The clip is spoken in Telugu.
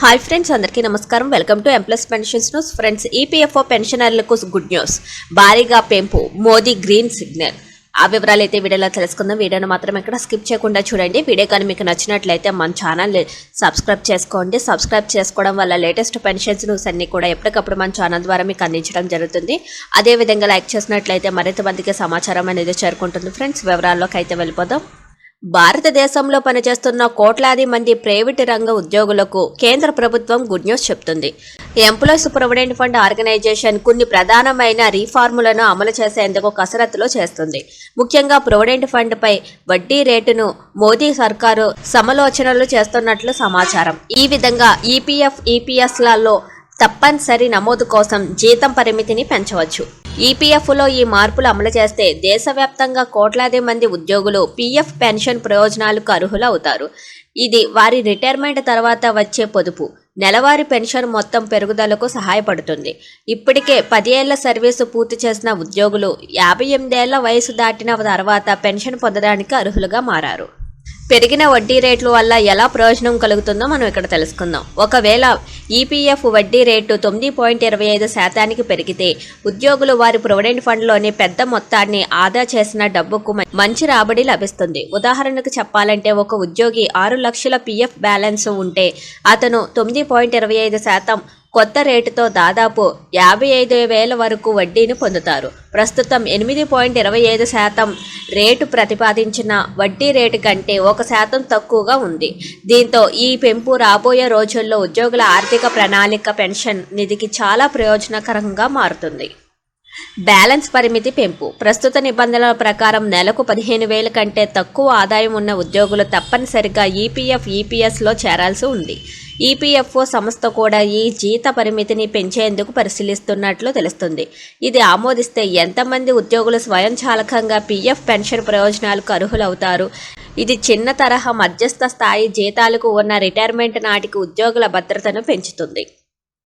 హాయ్ ఫ్రెండ్స్ అందరికీ నమస్కారం. Welcome to employees pensions news. Friends EPFO పెన్షనర్లకు గుడ్ న్యూస్. భారీగా పెంపు మోదీ గ్రీన్ సిగ్నల్. ఆ వివరాలు అయితే వీడియోలో తెలుసుకుందాం. వీడియోను మాత్రం ఎక్కడ స్కిప్ చేయకుండా చూడండి. వీడియో కానీ మీకు నచ్చినట్లయితే మన ఛానల్ సబ్స్క్రైబ్ చేసుకోండి. సబ్స్క్రైబ్ చేసుకోవడం వల్ల లేటెస్ట్ పెన్షన్స్ న్యూస్ అన్ని కూడా ఎప్పటికప్పుడు మన ఛానల్ ద్వారా మీకు అందించడం జరుగుతుంది. అదేవిధంగా లైక్ చేసినట్లయితే మరింత మందికి సమాచారం అనేది చేరుకుంటుంది. ఫ్రెండ్స్ వివరాల్లోకి అయితే వెళ్ళిపోదాం. భారతదేశంలో పనిచేస్తున్న కోట్లాది మంది ప్రైవేటు రంగ ఉద్యోగులకు కేంద్ర ప్రభుత్వం గుడ్ న్యూస్ చెప్తుంది. ఎంప్లాయీస్ ప్రొవిడెంట్ ఫండ్ ఆర్గనైజేషన్ కొన్ని ప్రధానమైన రీఫార్ములను అమలు చేసేందుకు కసరత్తులు చేస్తుంది. ముఖ్యంగా ప్రొవిడెంట్ ఫండ్పై వడ్డీ రేటును మోదీ సర్కారు సమాలోచనలు చేస్తున్నట్లు సమాచారం. ఈ విధంగా ఈపీఎఫ్ ఈపీఎస్లలో తప్పనిసరి నమోదు కోసం జీతం పరిమితిని పెంచవచ్చు. ఈపీఎఫ్లో ఈ మార్పులు అమలు చేస్తే దేశవ్యాప్తంగా కోట్లాది మంది ఉద్యోగులు పీఎఫ్ పెన్షన్ ప్రయోజనాలకు అర్హులవుతారు. ఇది వారి రిటైర్మెంట్ తర్వాత వచ్చే పొదుపు. నెలవారీ పెన్షన్ మొత్తం పెరుగుదలకు సహాయపడుతుంది. ఇప్పటికే పది ఏళ్ళ సర్వీసు పూర్తి చేసిన ఉద్యోగులు యాభై ఎనిమిదేళ్ళ వయసు దాటిన తర్వాత పెన్షన్ పొందడానికి అర్హులుగా మారారు. పెరిగిన వడ్డీ రేట్ల వల్ల ఎలా ప్రయోజనం కలుగుతుందో మనం ఇక్కడ తెలుసుకుందాం. ఒకవేళ ఈపీఎఫ్ వడ్డీ రేటు తొమ్మిది పాయింట్ ఇరవై ఐదు శాతానికి పెరిగితే ఉద్యోగులు వారి ప్రొవిడెంట్ ఫండ్లోని పెద్ద మొత్తాన్ని ఆదా చేసిన డబ్బుకు మంచి రాబడి లభిస్తుంది. ఉదాహరణకు చెప్పాలంటే ఒక ఉద్యోగి ఆరు లక్షల పీఎఫ్ బ్యాలెన్స్ ఉంటే అతను తొమ్మిది పాయింట్ ఇరవై ఐదు శాతం కొత్త రేటుతో దాదాపు యాభై ఐదు వేల వరకు వడ్డీని పొందుతారు. ప్రస్తుతం ఎనిమిది పాయింట్ ఇరవై ఐదు శాతం రేటు ప్రతిపాదించిన వడ్డీ రేటు కంటే ఒక శాతం తక్కువగా ఉంది. దీంతో ఈ పెంపు రాబోయే రోజుల్లో ఉద్యోగుల ఆర్థిక ప్రణాళిక పెన్షన్ నిధికి చాలా ప్రయోజనకరంగా మారుతుంది. బ్యాలెన్స్ పరిమితి పెంపు. ప్రస్తుత నిబంధనల ప్రకారం నెలకు పదిహేను వేల కంటే తక్కువ ఆదాయం ఉన్న ఉద్యోగులు తప్పనిసరిగా ఈపీఎఫ్ ఈపీఎస్లో చేరాల్సి ఉంది. ఈపీఎఫ్ఓ సంస్థ కూడా ఈ జీత పరిమితిని పెంచేందుకు పరిశీలిస్తున్నట్లు తెలుస్తుంది. ఇది ఆమోదిస్తే ఎంతమంది ఉద్యోగులు స్వయంచాలకంగా పీఎఫ్ పెన్షన్ ప్రయోజనాలకు అర్హులవుతారు? ఇది చిన్న తరహా మధ్యస్థ స్థాయి జీతాలకు ఉన్న రిటైర్మెంట్ నాటికి ఉద్యోగుల భద్రతను పెంచుతుంది.